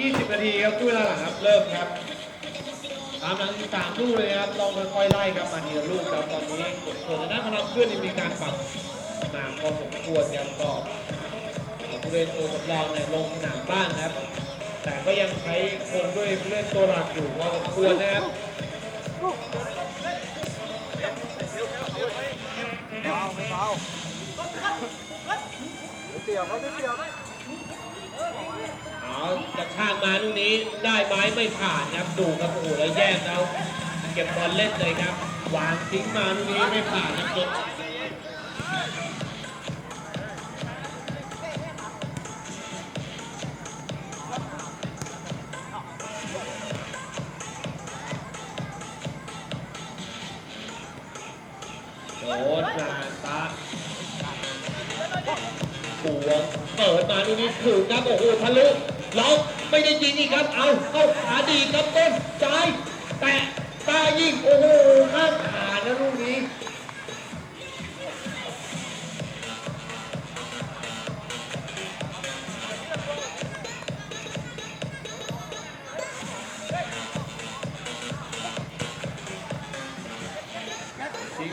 20 นาทีครับช่วงเวลาหลังครับ เริ่มครับ ตามหลังอีกสามลูกเลยครับลองค่อยๆไล่ครับมาทีละลูกครับตอนนี้ส่วนทางด้าพลังเพื่อนมีการปรับมาพอสมควรครับก็ผู้เล่นตัวสำรองเนี่ยลงสนามบ้างครับ แต่ก็ยังใช้คงด้วยผู้เล่นตัวหลักอยู่พอสมควรนะครับเบาไม่เบาเตียวเขาไม่เตียว เอากระชากมาลูกนี้ได้ไม้ไม่ผ่านครับดูครับโอ้โหแล้วแย่งแล้วเก็บบอลเล่นเลยครับ วางทิ้งมาลูกนี้ไม่ผ่านนะครับ ครับ โอ้โหทะลุล็อกไม่ได้ยิงอีกครับ เอาเข้าขาดีครับต้นซ้ายแตะตายิง โอ้โหข้ามขานะลูกนี้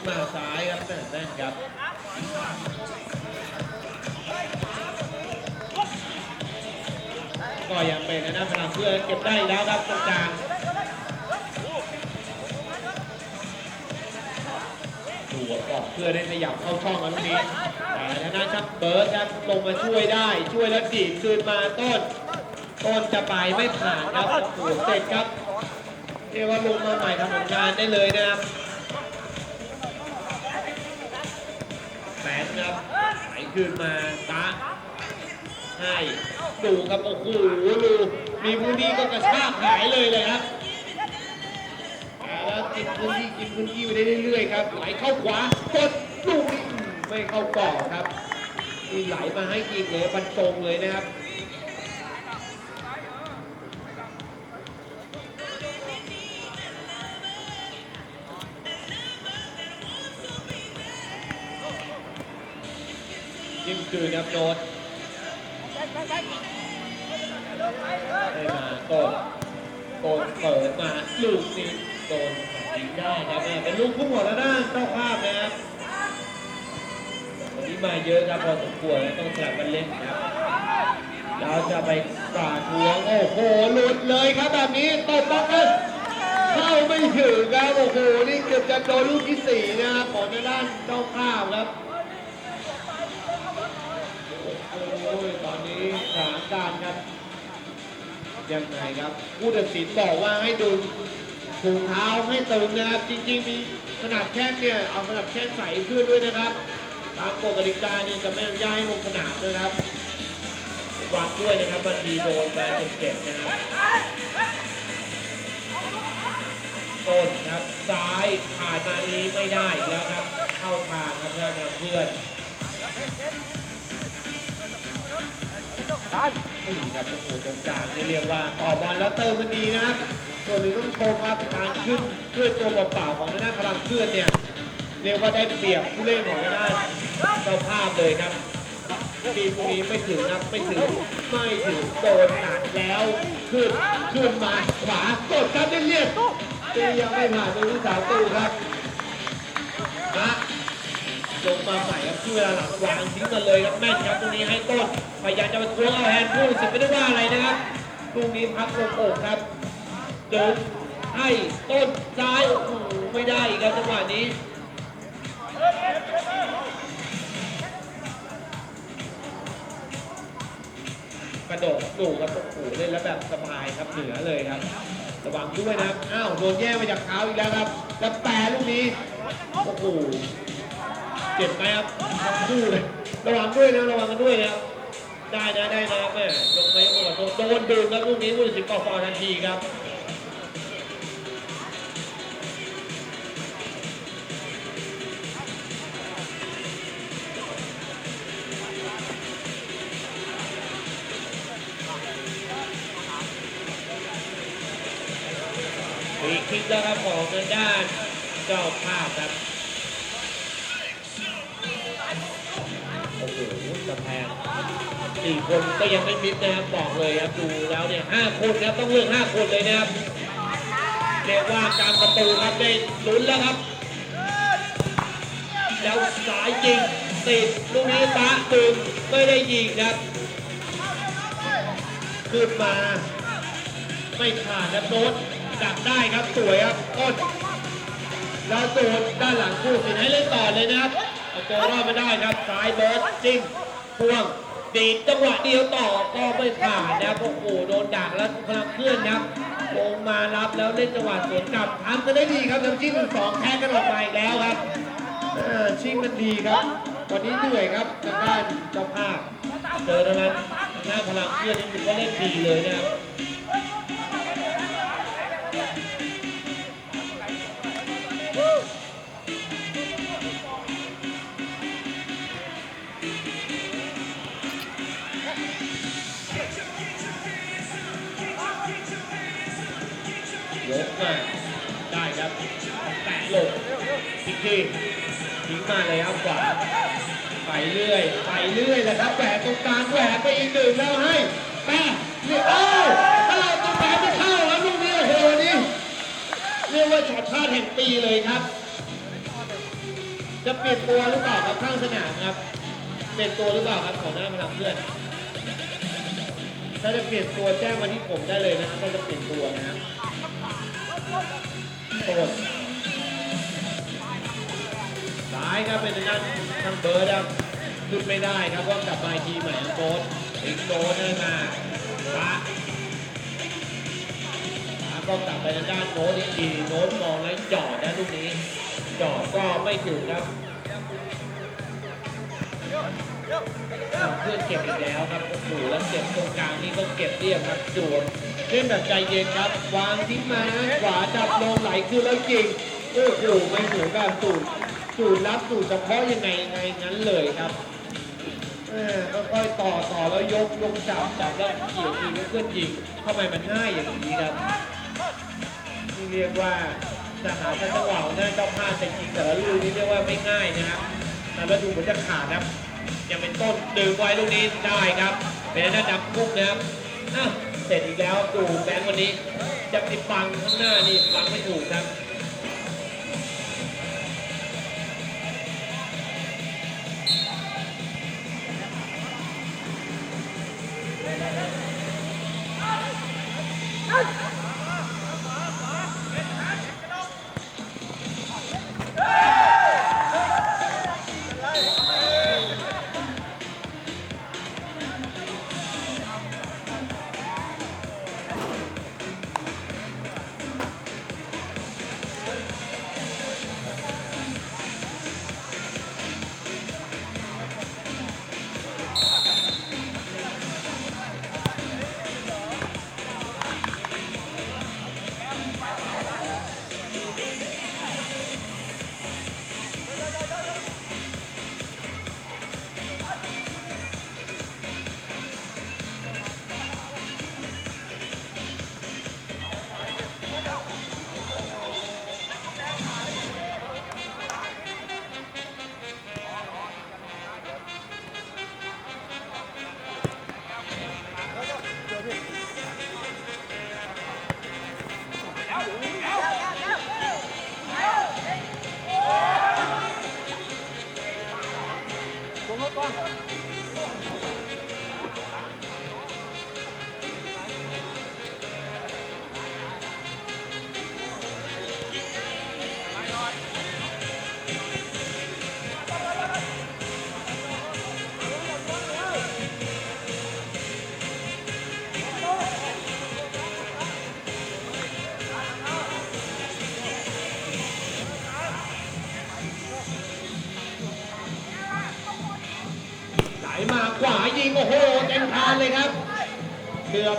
มาซ้ายครับแน่นแน่นครับ ก็ยังเป็นนะพลังเพื่อนเก็บได้แล้วครับตรงกลางดูว่ออกเพื่อได้ขยับเข้าช่องกันตรงนี้แต่ทางด้านชักเบิร์ดครับลงมาช่วยได้ช่วยแล้วดีดคืนมาต้น ต้นจะไปไม่ผ่านครับโอ้โหเสร็จครับเรียกว่าลงมาใหม่ทำผลงานได้เลยนะครับแสนครับไหลคืนมาตา ให้ดูครับโอ้โหดูมีพื้นที่ก็กระชากหายเลยเลยครับแล้วกินพื้นที่กินพื้นที่ไปได้เรื่อยๆครับไหลเข้าขวากดลูกนี้ไม่เข้ากรอบครับมีไหลมาให้กินเลยบรรจงเลยนะครับยิ่งคืนครับโดน มาลูกนี้โดนยิงได้ครับเป็นลูกพุ่งหัวแล้วด้านเจ้าภาพนะครับวันนี้มาเยอะครับพอสมควรต้องสลับกันเล่นครับเราจะไปกาดทวงโอ้โหหลุดเลยครับแบบนี้ตบมากันเข้าไม่ถึงครับโอ้โหนี่เกือบจะโดนลูกที่สี่นะครับของทางด้านเจ้าภาพครับโอ้ยตอนนี้สถานการณ์ครับ ยังไงครับผู้ตัดสินบอกว่าให้ดูถุงเท้าให้ตึงนะครับ จริงๆมีขนาดแข้งเนี่ยเอาขนาดแข้งใส่ขึ้นด้วยนะครับตามกฎกติกาเนี่ยจะไม่อนุญาตให้ลงสนามนะครับวางด้วยนะครับบางทีโดนไปเจ็บนะครับต้นครับซ้ายผ่านมานี้ไม่ได้แล้วครับ เข้าทางครับเพื่อน เพื่อนดันผู้หญิงครับโอ้โหตรงกลางนี่เรียกว่าต่อบอลแล้วเติมมันดีนะครับส่วนหนึ่งต้องชมครับการขึ้นด้วยตัวเปล่าๆของทางด้านพลังเคลื่อนเนี่ยเรียกว่าได้เปรียบผู้เล่นของด้านเจ้าภาพเลยครับทีมนี้ไม่ถึงครับไม่ถึงไม่ถึงโดนหนักแล้วขึ้นขึ้นมาขวากดครับเรียบๆตียังไม่ผ่านตัวที่สามตู้ครับนะ ลงมาใหม่ครับที่เวลาหลังวางทิ้งกันเลยครับแม่นครับตรงนี้ให้ต้นพยายามจะมาทวงเอาแฮนด์ผู้ตัดสิไม่ได้ว่าอะไรนะครับตรงนี้พักลงอกครับเดินให้ต้นซ้ายโอ้โหไม่ได้อีกครับจังหวะนี้กระโดดดูครับโอ้โหเล่นแล้วแบบสบายครับเหนือเลยครับ ระวังด้วยนะครับอ้าวโดนแย่งมาจากเท้าอีกแล้วครับ แล้วแปรลูกนี้โอ้โห เจ็บไหมครับคู่เลยระวังด้วยนะระวังกันด้วยนะครับได้นะได้นะแม่ลงไปหมดโดนดึงครับลูกนี้ผู้ตัดสินกอฟอทันทีครับมีคลิกแล้วครับของทางด้านเจ้าภาพครับ สี่คนก็ยังไม่มิดนะครับบอกเลยครับดูแล้วเนี่ยห้าคนครับต้องเลือกห้าคนเลยนะครับเรียกว่าการประตูครับได้ลุ้นแล้วครับ แล้วสายยิงติดลูกนี้ตะตึงไม่ได้ยิงครับขึ้นมาไม่ขาดนะโดนดักได้ครับสวยครับอ้นแล้วโดนด้านหลังคู่สินให้เล่นต่อเลยนะครับเอาตัวรอดไมาได้ครับซ้ายเบิร์ดจิ้งพ่วง ดีดจังหวะเดียวต่อก็ไม่ผ่านนะครับโอ้โหโดนดักแล้วพลังเคลื่อนนะลงมารับแล้วเล่นจังหวะสวนกลับทำกันได้ดีครับทั้งจิ้นสองแท้กันออกมาอีกแล้วครับชิ้นมันดีครับวันนี้เหนื่อยครับทางด้านเจ้าภาพเจอทางนั้นหน้าพลังเคลื่อนนี่ถือว่าเล่นดีเลยนะครับ ยกมาได้ครับแตะหลบอีกทีทิ้งมาเลยครับขวาไปเรื่อย ไปเรื่อยแหละครับแหวกตรงกลางแหวกไปอีกหนึ่งแล้วให้แม่เรียเอ้าถ้าเราตรงกลางไม่เข้าแล้วลูกนี้โอ้โหนี่เรียกว่าช็อตชาติแห่งปีเลยครับ จะเปลี่ยนตัวหรือเปล่าครับข้างสนามครับเปลี่ยนตัวหรือเปล่าครับขอหน้าพลังเพื่อนถ้าจะเปลี่ยนตัวแจ้งมาที่ผมได้เลยนะครับถ้าจะเปลี่ยนตัวนะครับ โทษซ้ายครับเป็นทางด้านทางเบิร์ดครับขึ้นไม่ได้ครับว่ากลับมาทีใหม่โค้ดอีกโค้ดเดินมาปะปะก็กลับไปทางด้านโน้ตอีกทีโน้ตมองแล้วจอดนะลูกนี้จอดก็ไม่ถึงครับเพื่อนเก็บอีกแล้วครับโอ้โหแล้วเก็บตรงกลางนี่ก็เก็บเรียบครับจวบ เล่นแบบใจเย็นครับ วางทิ้งมาขวาจับลงไหลคือแล้วจริงโอ้โหไม่เหมือนกับสูตรสูตรรับสูตรเฉพาะยังไงไงงั้นเลยครับค่อยๆต่อต่อแล้วยกยกจับจับแล้วเกี่ยวอีแล้วเพื่อนยิงทำไมมันง่ายอย่างนี้ครับนี่เรียกว่าจะหาจังหวะหน้าเจ้าพลาดแต่จริงแต่ละลูกนี่เรียกว่าไม่ง่ายนะครับแต่ละดูเหมือนจะขาดครับยังเป็นต้นดึงไว้ลูกนี้ได้ครับเป็นหน้าดับคุกนะครับ เสร็จอีกแล้วดูแบงค์วันนี้จะติดบังข้างหน้านี่บังไม่ถูกครับ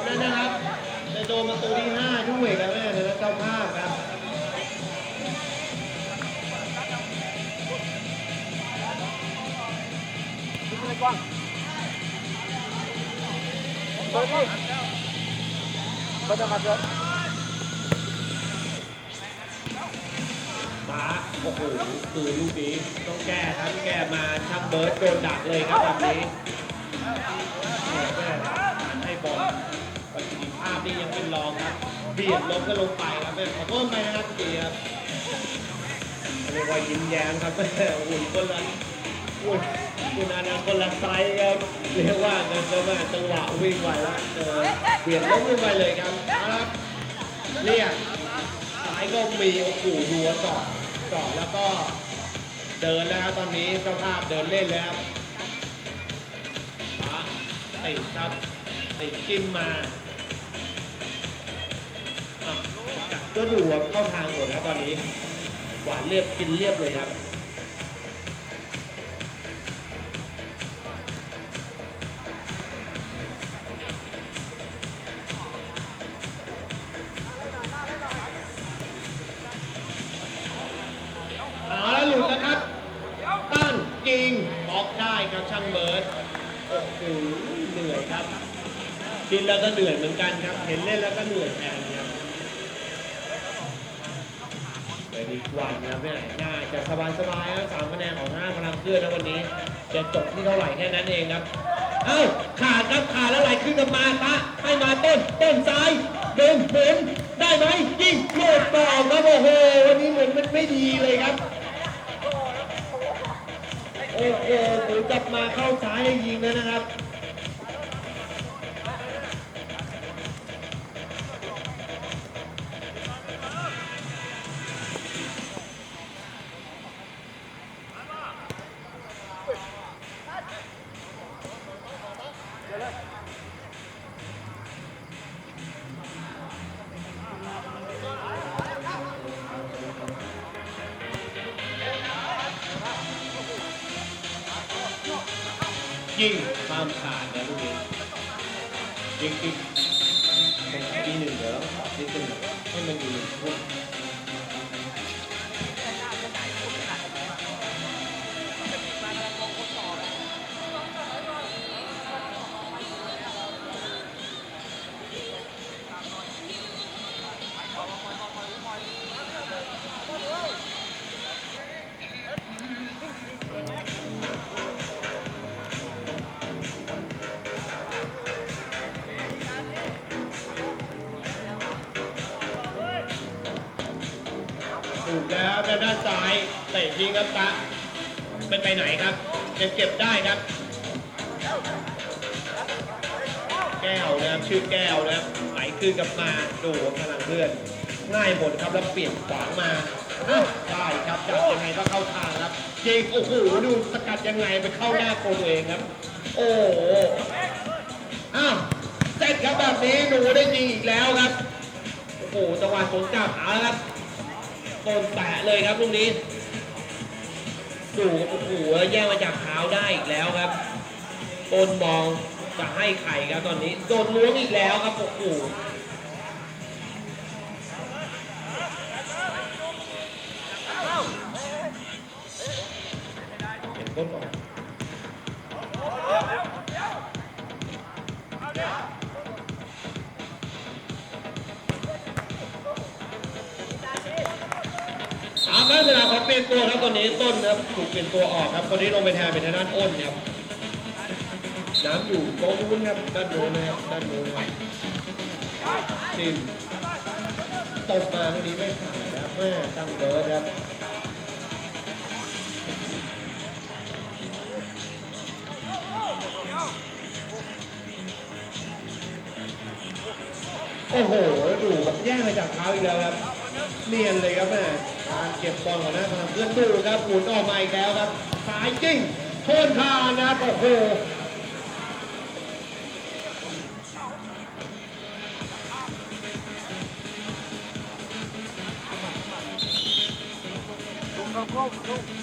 แล้วนะครับจะโดนประตูที่ห้าด้วยครับแม่แต่ละเจ้าภาพครับขึ้นเลยกว้างเบิร์ดดิเบิร์ดจะมาเบิร์ดฟ้าโอ้โหคือลูกนี้ต้องแก้ครับแก้มาช่างเบิร์ดโดนดักเลยครับแบบนี้แม่ให้บอล ประสิทธิภาพนี่ยังเป็นรองครับเบียดล้มก็ลงไปครับแม่ขอโทษไปนะครับเกียร์เรียกว่ายิ้มแย้มครับแม่อุ่นคนละอุ่นคุณอานันต์คนละไซส์ครับเรียกว่าเงินก็ม่จังหวะวิ่งไหวแล้วเออเบียดล้มลงไปเลยครับเอาละครับเรียกซ้ายก็มีโอ้โหหัวเจาะเจาะแล้วก็เดินแล้วครับตอนนี้เจ้าภาพเดินเล่นแล้วติดครับติดจิ้มมา ก็ดูว่าเข้าทางหมดแล้วตอนนี้ หวานเรียบกินเรียบเลยครับเอาแล้วหลุดแล้วครับตั้งจริงบล็อกได้ครับช่างเบิร์ดโอ้โหเหนื่อยครับกินแล้วก็เหนื่อยเหมือนกันครับ เห็นเล่นแล้วก็เหนื่อยแเป็นอีกวันนะเนี่ยน่าจะสบายๆครับสามคะแนนของห้าพลังเคลื่อนนะวันนี้ จะจบที่เท่าไหร่แค่นั้นเองครับ เอ้าขาดครับขาดแล้วไหลขึ้นกันมาตะให้มาเต้นเต้นซ้ายเดินหมุนได้ไหมยิงโลดต่อครับโอ้โหวันนี้เหมือนมันไม่ดีเลยครับโอ้โหหนูกลับมาเข้าซ้ายยิงแล้วนะครับ ยิงข้ามขาดนะลูกนี้ยิง ด้านซ้ายเตะยิงครับตะเป็นไปไหนครับยังเก็บได้ครับ แก้วนะครับชื่อแก้วนะครับไหลขึ้นกับมาดูพลังเพื่อนง่ายหมดครับแล้วเปลี่ยนขวางมาได้ครับจับยังไงก็เข้าทางครับยิงโอ้โหดูสกัดยังไงไปเข้าหน้าโกตัวเองครับ โอ้โหอ้าวเสร็จครับแบบนี้หนูได้ยิงอีกแล้วครับโอ้โหจังหวะสวนกลับเอาละครับ ต้นแตะเลยครับลูกนี้ดูโอ้โหแล้วแย่งมาจากเท้าได้อีกแล้วครับต้นมองจะให้ไข่ครับตอนนี้โดนล้วงอีกแล้วครับโอ้โห ถูกเปลี่ยนตัวออกครับคนนี้ลงไปแทนเป็นทางด้านอ้นครับน้ำอยู่ตรงนู้นครับด้านโน้นนะครับด้านโน้นครับทีมตบมาตรงนี้ไม่ผ่านนะครับแม่ตั้งเบิร์ดครับโอ้โหดูแบบแย่งมาจากเท้าอีกแล้วครับ เนียนเลยครับแม่ การเก็บบอลของหน้าทางเพื่อนดูครับหมุนออกมาอีกแล้วครับสายจริงโค่นคานนะครับโอ้โหลุงกระโก้ลุ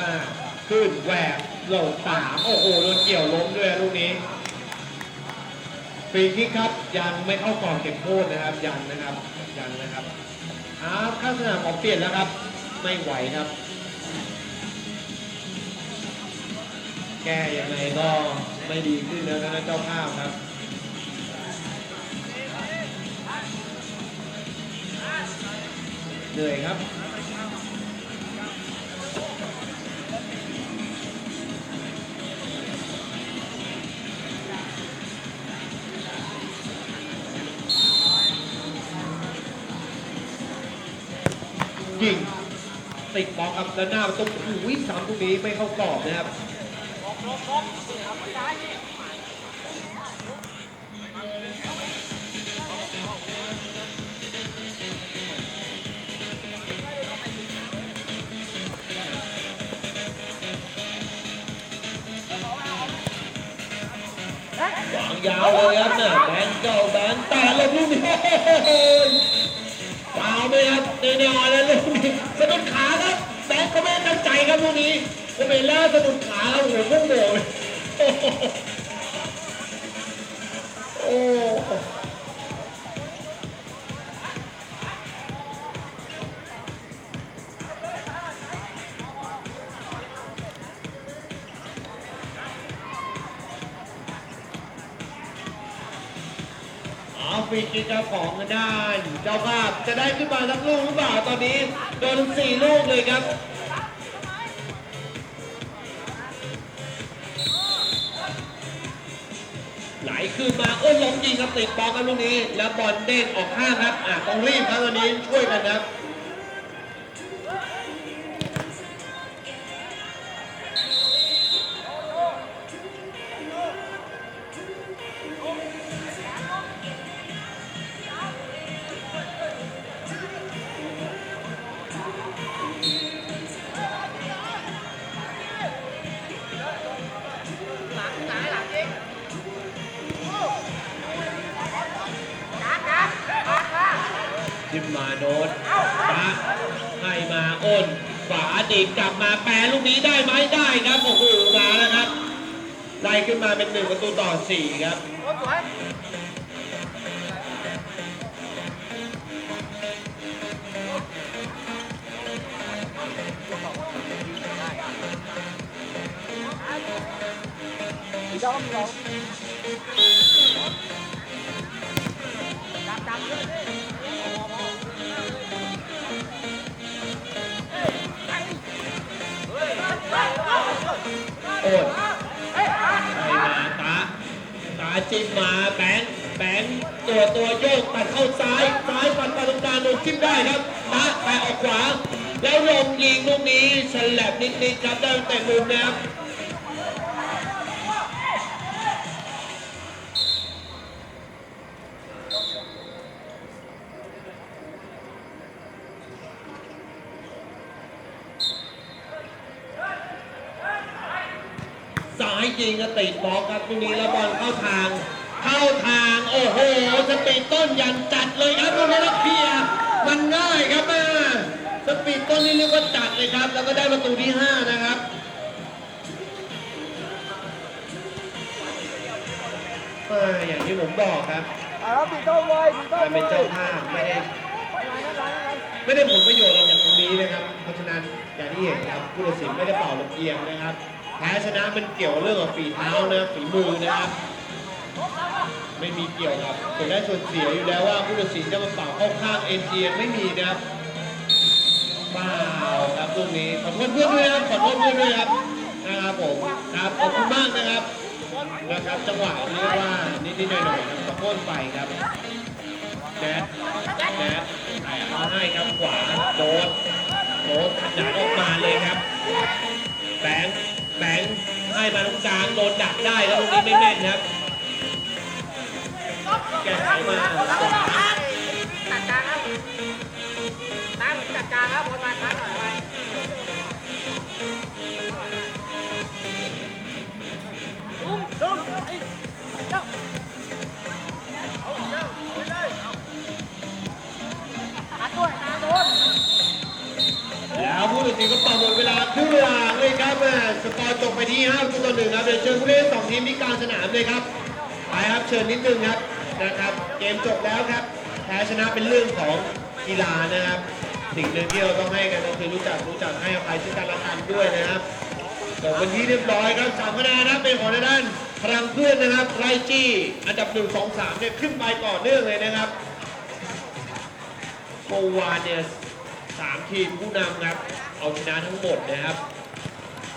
มาขึ้นแหวกโหลดสามโอ้โหโดนเกี่ยวล้มด้วยลูกนี้ฟรีคิกครับยังไม่เข้ากรอบเก็บโทษนะครับยังนะครับยังนะครับอ้าวข้างสนามขอเปลี่ยนแล้วครับ ไม่ไหวครับ แก้ยังไงก็ไม่ดีขึ้นแล้วนะเจ้าภาพครับเหนื่อยครับ ติดบล็อกครับแล้วหน้าประตูโอ้โหวิ่งสามตรงนี้ไม่เข้ากรอบนะครับวางยาวเลยครับน่ะแบนเจ้าแบนแต่ลงลูกนี้โอ้ยฟาวไหมครับแน่ๆแล้วลูก ดุดขาครับแบ็คก็ไม่ตั้งใจครับลูกนี้ผมเห็นล่าสะดุดขาครับหัวพุ่งโหมโอ้ เอาฟิกเจ้าของทางด้านเจ้าภาพจะได้ขึ้นมาสักลูกหรือเปล่าตอนนี้โดนสี่ลูกเลยครับไหลขึ้นมาอ้นล้มยิงครับติดบอลครับลูกนี้ แล้วบอลเด้งออกข้างครับอะต้องรีบครับตอนนี้ช่วยกันครับ ขึ้นมาโดนฟ้าให้มาอ้นขวาดิกกลับมาแปรลูกนี้ได้ไหมได้ครับโอ้โหมาแล้วครับไล่ขึ้นมาเป็นหนึ่งประตูต่อสี่ครับโอ้สวยโอนให้มาตาตาจิ้มมาแบงค์แบงค์ตัวตัวโยกตัดเข้าซ้ายซ้ายฟันมาตรงกลางโดนจิ้มได้ครับนะไปออกขวา แล้วลงยิงลูกนี้ฉลับนิดๆครับได้ตั้งแต่มุมนะครับ ยิงก็ติดบล็อกครับตรงนี้แล้วบอลเข้าทาง เข้าทาง โอ้โหสปีดต้นยันจัดเลยครับตรงนี้แล้วเคลียร์มันง่ายครับแม่สปีดต้นนี่เรียกว่าจัดเลยครับ แล้วก็ได้ประตูที่ 5 นะครับเออย่างที่ผมบอกครับเอาแล้วปิดต้นเลยปิดต้กานรเลเป็นเจ้าภาพไม่ได้ไม่ได้ผลประโยชน์อะไรจากตรงนี้นะครับ เพราะฉะนั้นอย่างที่เห็นครับผู้ตัดสินไม่ได้เป่าลำเอียงนะครับ แพ้ชนะมันเกี่ยวเรื่องกับฝีเท้านะฝีมือนะครับไม่มีเกี่ยวกับส่วนได้ส่วนเสียอยู่แล้วว่าผู้ตัดสินจะมาเป่าเข้าข้างเอ็นเอียงไม่มีนะครับเปล่าครับตรงนี้ขอโทษเพื่อนด้วยนะครับขอโทษเพื่อนด้วยครับนะครับผมครับขอบคุณมากนะครับนะครับ จังหวะนี้ว่านิดๆหน่อยๆนะครับขอโทษไปครับแดดแดดมาให้ครับขวาโดนโดนดักออกมาเลยครับแบงค์ แบงค์ให้มาตรงกลางโดนดักได้แล้วตรงนี้ไม่แม่นครับ แก้ไขมาขวาจัดการครับตั้งจัดการครับบอลมาตั้งหน่อยไปแล้วผู้ตัดสินก็เป่า มเลยครับไปครับเชิญนิดนึงครับนะครับ เกมจบแล้วครับ แพ้ชนะเป็นเรื่องของกีฬานะครับ สิ่งหนึ่งที่เราต้องให้กันก็คือรู้จักรู้จักให้อภัยซึ่งกันและกันด้วยนะครับจบวันที่เรียบร้อยครับสามคะแนนนะเป็นของด้านพลังเพื่อนนะครับไล่จี้อันดับหนึ่งสองสามเนี่ยขึ้นไปก่อเนื่องเลยนะครับเมื่อวานเนี่ยสามทีมผู้นำครับ เอาชนะทั้งหมดนะครับ